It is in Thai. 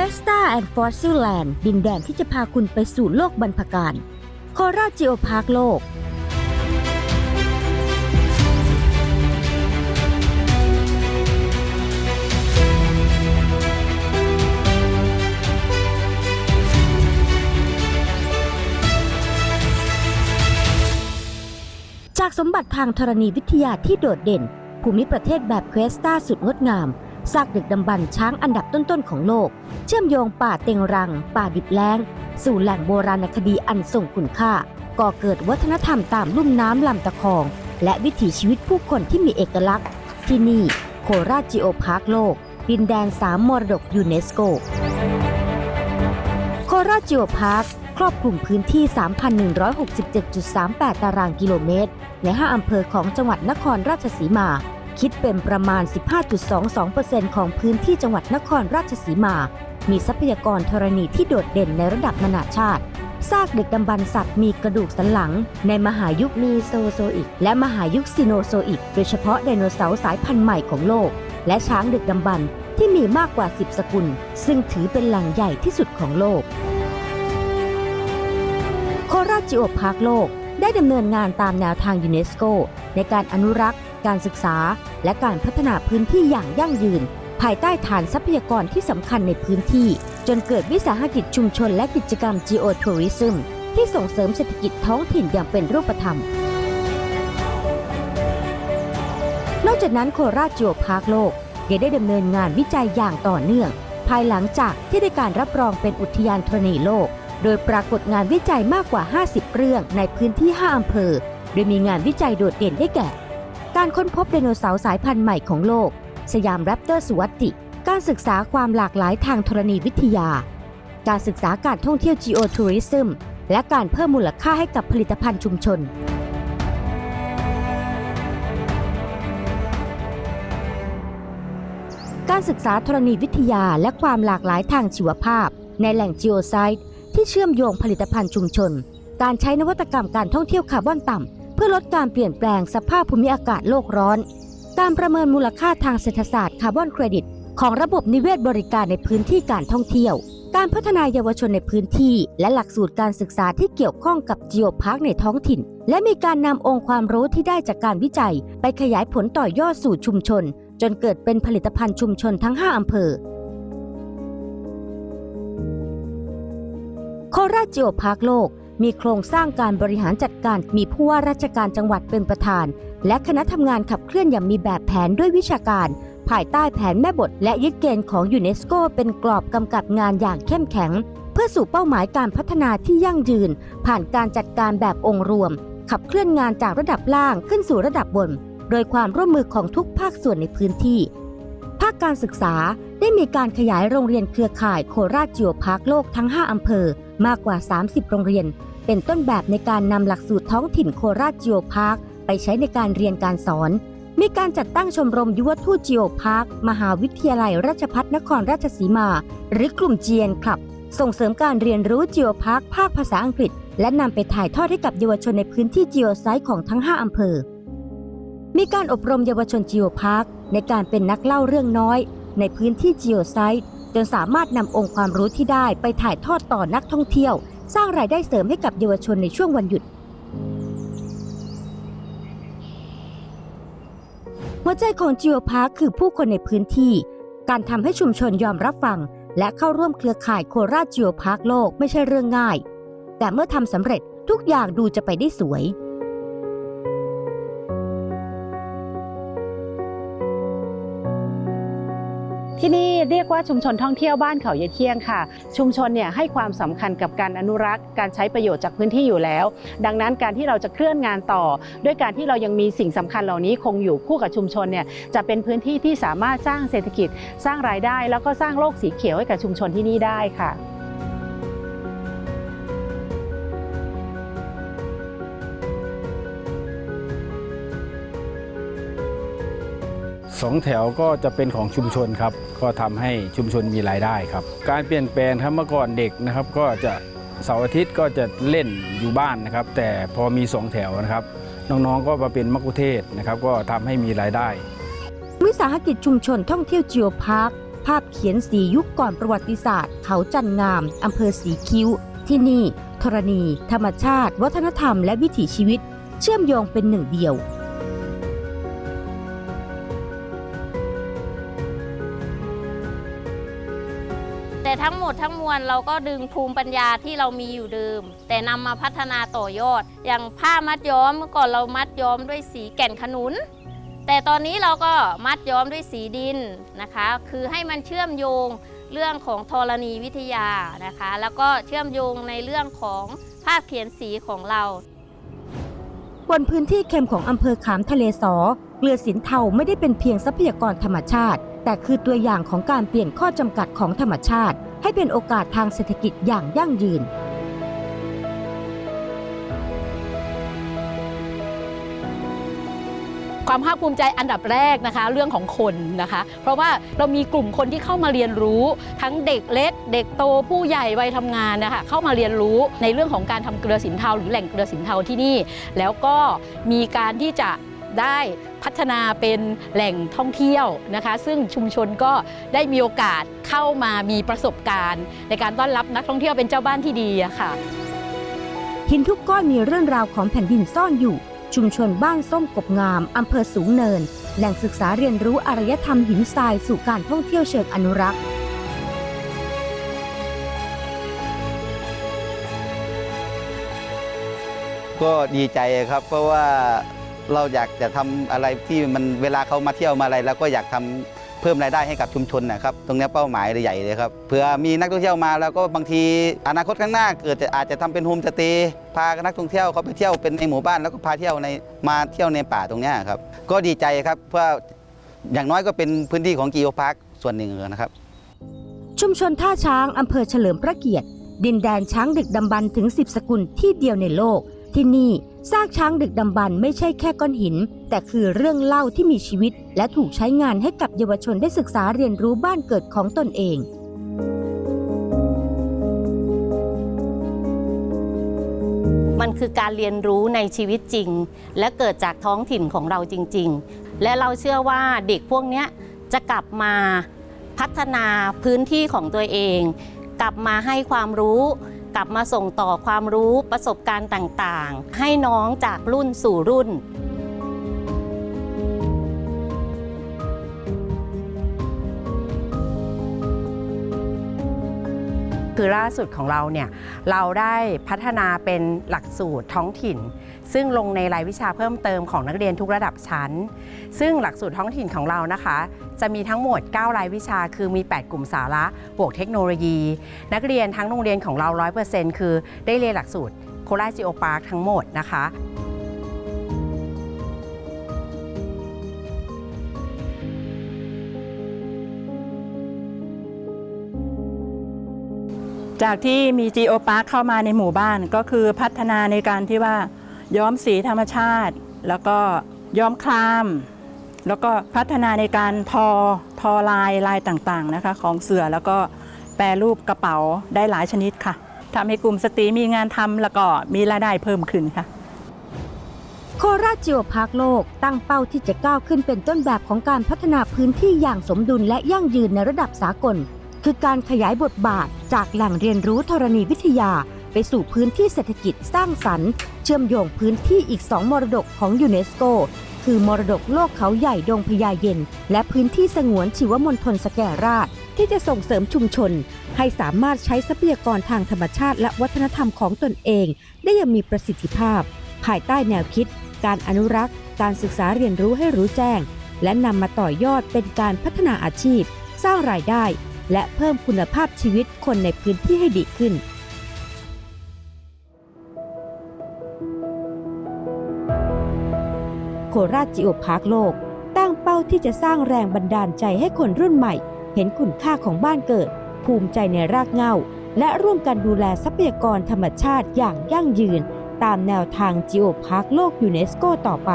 Questa and Fossil Land ดินแดนที่จะพาคุณไปสู่โลกบรรพการโคราชจิโอพาร์คโลก จากสมบัติทางธรณีวิทยาที่โดดเด่น ภูมิประเทศแบบเควสตาสุดงดงามซากดึกดำบรรพ์ช้างอันดับต้นๆของโลก เชื่อมโยงป่าเต็งรัง ป่าดิบแล้ง สู่แหล่งโบราณคดีอันทรงคุณค่า ก่อเกิดวัฒนธรรมตามลุ่มน้ำลำตะคอง และวิถีชีวิตผู้คนที่มีเอกลักษณ์ ที่นี่โคราชจิโอพาร์คโลก ดินแดนสามมรดกยูเนสโก โคราชจิโอพาร์คครอบคลุมพื้นที่ 3,167.38 ตารางกิโลเมตร ใน 5 อำเภอของจังหวัดนครราชสีมา คิดเป็นประมาณ 15.22%ของพื้นที่จังหวัดนครราชสีมา มีทรัพยากรธรณีที่โดดเด่นในระดับนานาชาติ ซากเดึกดำบรรสัตว์มีกระดูกสันหลัง ในมหายุคมีโซโซอิก และมหายุคซีโนโซอิก โดยเฉพาะไดโนเสาร์สายพันธุ์ใหม่ของโลก และช้างดึกดำบรรที่มีมากกว่า 10 สกุล ซึ่งถือเป็นแหล่งใหญ่ที่สุดของโลก โคราชจิโอพาร์คโลกได้ดำเนินงานตามแนวทางยูเนสโก ในการอนุรักษ์ การศึกษา และการพัฒนาพื้นที่อย่างยั่งยืน ภายใต้ฐานทรัพยากรที่สำคัญในพื้นที่ จนเกิดวิสาหกิจชุมชนและกิจกรรม Geotourism ที่ส่งเสริมเศรษฐกิจท้องถิ่นอย่างเป็นรูปธรรม นอกจากนั้นโคราชจิโอพาร์คโลกยังได้ดำเนินงานวิจัยอย่างต่อเนื่อง ภายหลังจากที่ได้การรับรองเป็นอุทยานธรณีโลก โดยปรากฏงานวิจัยมากกว่า 50 เรื่องในพื้นที่ 5 อำเภอ โดยมีงานวิจัยโดดเด่นได้แก่ การค้นพบไดโนเสาร์สายพันธุ์ใหม่ของโลก สยามแรปเตอร์สวัติ การศึกษาความหลากหลายทางธรณีวิทยา การศึกษาการท่องเที่ยว Geotourism และการเพิ่มมูลค่าให้กับผลิตภัณฑ์ชุมชน การศึกษาธรณีวิทยาและความหลากหลายทางชีวภาพ ในแหล่ง Geosite ที่เชื่อมโยงผลิตภัณฑ์ชุมชน การใช้นวัตกรรมการท่องเที่ยวคาร์บอนต่ำ พื่อลดการเปลี่ยนแปลงสภาพภูมิอากาศโลกร้อนการประเมินมูลค่าทางเศรษฐศาสตร์คาร์บอนเครดิต ของระบบนิเวศบริการในพื้นที่การท่องเที่ยว การพัฒนาเยาวชนในพื้นที่ และหลักสูตรการศึกษาที่เกี่ยวข้องกับ Geo Park ในท้องถิ่น และมีการนำองค์ความรู้ที่ได้จากการวิจัย ไปขยายผลต่อยอดสู่ชุมชน จนเกิดเป็นผลิตภัณฑ์ชุมชนทั้ง 5อำเภอโคราชจิโอพาร์คโลก มีโครงสร้างการบริหารจัดการมีผู้ว่าราชการจังหวัดเป็นประธาน และคณะทำงานขับเคลื่อนอย่างมีแบบแผนด้วยวิชาการ ภายใต้แผนแม่บท และยึดเกณฑ์ของยูเนสโกเป็นกรอบกำกับงานอย่างเข้มแข็ง เพื่อสู่เป้าหมายการพัฒนาที่ยั่งยืน ผ่านการจัดการแบบองค์รวม ขับเคลื่อนงานจากระดับล่างขึ้นสู่ระดับบน โดยความร่วมมือของทุกภาคส่วนในพื้นที่ภาคการศึกษาได้มีการขยายโรงเรียนเครือข่ายโคราชจิโอพาร์คโลกทั้ง 5 อำเภอ มากกว่า 30 โรงเรียน เป็นต้นแบบในการนำหลักสูตรท้องถิ่นโคราชจิโอพาร์คไปใช้ในการเรียนการสอน มีการจัดตั้งชมรมยุวทูตจิโอพาร์คมหาวิทยาลัยราชภัฏนครราชสีมา หรือกลุ่มเจียนคลับ ส่งเสริมการเรียนรู้จิโอพาร์คภาคภาษาอังกฤษ และนำไปถ่ายทอดให้กับเยาวชนในพื้นที่จิโอไซต์ของทั้ง 5อำเภอ มีการอบรมเยาวชนจิโอพาร์คในการเป็นนักเล่าเรื่องน้อย ในพื้นที่จิโอไซต์ จนสามารถนำองค์ความรู้ที่ได้ไปถ่ายทอดต่อนักท่องเที่ยว สร้างรายได้เสริมให้กับเยาวชนในช่วงวันหยุด หัวใจของจิโอพาร์คคือผู้คนในพื้นที่ การทำให้ชุมชนยอมรับฟัง และเข้าร่วมเครือข่ายโคราชจิโอพาร์คโลกไม่ใช่เรื่องง่าย แต่เมื่อทำสำเร็จทุกอย่างดูจะไปได้สวย เรียกว่าชุมชนท่องเที่ยวบ้านเขาเยายเที่ยงค่ะ ชุมชนเนี่ยให้ความสำคัญกับการอนุรักษ์ การใช้ประโยชน์จากพื้นที่อยู่แล้ว ดังนั้นการที่เราจะเคลื่อนงานต่อ ด้วยการที่เรายังมีสิ่งสำคัญเหล่านี้คงอยู่คู่กับชุมชนเนี่ยจะเป็นพื้นที่ที่สามารถสร้างเศรษฐกิจ สร้างรายได้ แล้วก็สร้างโลกสีเขียวให้กับชุมชนที่นี่ได้ค่ะ สองแถวก็จะเป็นของชุมชนครับ ก็ทำให้ชุมชนมีรายได้ครับ การเปลี่ยนแปลงครับเมื่อก่อนเด็กนะครับ ก็จะเสาร์อาทิตย์ก็จะเล่นอยู่บ้านนะครับ แต่พอมีสองแถวนะครับ น้องๆก็มาเป็นมักคุเทศก์นะครับ ก็ทำให้มีรายได้ วิสาหกิจชุมชนท่องเที่ยวจิโอพาร์คภาพเขียนสียุคก่อนประวัติศาสตร์ เขาจันงามอำเภอสีคิ้ว ที่นี่ธรณี ธรรมชาติ วัฒนธรรมและวิถีชีวิต เชื่อมโยงเป็นหนึ่งเดียว แต่ทั้งหมดทั้งมวลเราก็ดึงภูมิปัญญาที่เรามีอยู่เดิม แต่นำมาพัฒนาต่อยอด อย่างผ้ามัดย้อมเมื่อก่อนเรามัดย้อมด้วยสีแก่นขนุน แต่ตอนนี้เราก็มัดย้อมด้วยสีดินนะคะ คือให้มันเชื่อมโยงเรื่องของธรณีวิทยานะคะ แล้วก็เชื่อมโยงในเรื่องของภาพเขียนสีของเรา บนพื้นที่เค็มของอำเภอขามทะเลสอเกลือสินเทาไม่ได้เป็นเพียงทรัพยากรธรรมชาติ แต่คือตัวอย่างของการเปลี่ยนข้อจำกัดของธรรมชาติ ให้เป็นโอกาสทางเศรษฐกิจอย่างยั่งยืน ความภาคภูมิใจอันดับแรกนะคะ เรื่องของคนนะคะ เพราะว่าเรามีกลุ่มคนที่เข้ามาเรียนรู้ ทั้งเด็กเล็ก เด็กโตผู้ใหญ่วัยทำงานนะคะเข้ามาเรียนรู้ในเรื่องของการทำเกลือสินเทาหรือแหล่งเกลือสินเทาที่นี่ แล้วก็มีการที่จะ ได้พัฒนาเป็นแหล่งท่องเที่ยวนะคะ ซึ่งชุมชนก็ได้มีโอกาสเข้ามามีประสบการณ์ ในการต้อนรับนักท่องเที่ยวเป็นเจ้าบ้านที่ดีอะค่ะหินทุกก้อนมีเรื่องราวของแผ่นดินซ่อนอยู่ ชุมชนบ้านส้มกบงามอำเภอสูงเนิน แหล่งศึกษาเรียนรู้อารยธรรมหินทรายสู่การท่องเที่ยวเชิงอนุรักษ์ก็ดีใจครับเพราะว่า เราอยากจะทำอะไรที่มันเวลาเขามาเที่ยวมาอะไรเราก็อยากทำเพิ่มรายได้ให้กับชุมชนนะครับ ตรงนี้เป้าหมายใหญ่เลยครับเผื่อมีนักท่องเที่ยวมาแล้วก็บางทีอนาคตข้างหน้าเกิดจะอาจจะทำเป็นโฮมสเตย์พานักท่องเที่ยวเขาไปเที่ยวเป็นในหมู่บ้านแล้วก็พาเที่ยวในมาเที่ยวในป่าตรงนี้ครับก็ดีใจครับเพราะอย่างน้อยก็เป็นพื้นที่ของกีโอพาร์คส่วนหนึ่งนะครับ ชุมชนท่าช้างอำเภอเฉลิมพระเกียรติ ดินแดนช้างดึกดำบรรถึง 10 สกุลที่เดียวในโลกที่นี่ ซากช้างดึกดำบรรไม่ใช่แค่ก้อนหิน แต่คือเรื่องเล่าที่มีชีวิต และถูกใช้งานให้กับเยาวชนได้ศึกษาเรียนรู้บ้านเกิดของตนเองมันคือการเรียนรู้ในชีวิตจริง และเกิดจากท้องถิ่นของเราจริง ๆ และเราเชื่อว่าเด็กพวกนี้จะกลับมาพัฒนาพื้นที่ของตัวเอง กลับมาให้ความรู้ กลับมาส่งต่อความรู้ประสบการณ์ต่างๆ ให้น้องจากรุ่นสู่รุ่น คือล่าสุดของเราเนี่ยเราได้พัฒนาเป็นหลักสูตรท้องถิ่น ซึ่งลงในรายวิชาเพิ่มเติมของนักเรียนทุกระดับชั้น ซึ่งหลักสูตรท้องถิ่นของเรานะคะ จะมีทั้งหมด 9 รายวิชาคือมี 8 กลุ่มสาระบวกเทคโนโลยี นักเรียนทั้งโรงเรียนของเรา 100%คือได้เรียนหลักสูตรโคราชจิโอพาร์คทั้งหมดนะคะ จากที่มี Geo Park เข้ามาในหมู่บ้านก็คือพัฒนาในการที่ว่าย้อมสีธรรมชาติ แล้วก็ย้อมคลาม แล้วก็พัฒนาในการทอทอลายลายต่างๆนะคะ ของเสือแล้วก็แปรรูปกระเป๋าได้หลายชนิดค่ะทำให้กลุ่มสตรีมีงานทำแล้วก็มีรายได้เพิ่มขึ้นค่ะ โคราชจิโอพาร์คโลกตั้งเป้าที่จะก้าวขึ้นเป็นต้นแบบของการพัฒนาพื้นที่อย่างสมดุลและยั่งยืนในระดับสากล คือการขยายบทบาทจากแหล่งเรียนรู้ธรณีวิทยา ไปสู่พื้นที่เศรษฐกิจสร้างสรรค์ เชื่อมโยงพื้นที่อีก2มรดกของยูเนสโก คือมรดกโลกเขาใหญ่ดงพญาเย็น และพื้นที่สงวนชีวมณฑลสแกราช ที่จะส่งเสริมชุมชน ให้สามารถใช้ทรัพยากรทางธรรมชาติ และวัฒนธรรมของตนเอง ได้อย่างมีประสิทธิภาพ ภายใต้แนวคิด การอนุรักษ์ การศึกษาเรียนรู้ให้รู้แจ้ง และนำมาต่อยอดเป็นการพัฒนาอาชีพ สร้างรายได้ และเพิ่มคุณภาพชีวิตคนในพื้นที่ให้ดีขึ้นโคราชจิโอพาร์คโลก ตั้งเป้าที่จะสร้างแรงบันดาลใจให้คนรุ่นใหม่ เห็นคุณค่าของบ้านเกิด ภูมิใจในรากเหง้า และร่วมกันดูแลทรัพยากรธรรมชาติอย่างยั่งยืน ตามแนวทางจิโอพาร์คโลกยูเนสโกต่อไป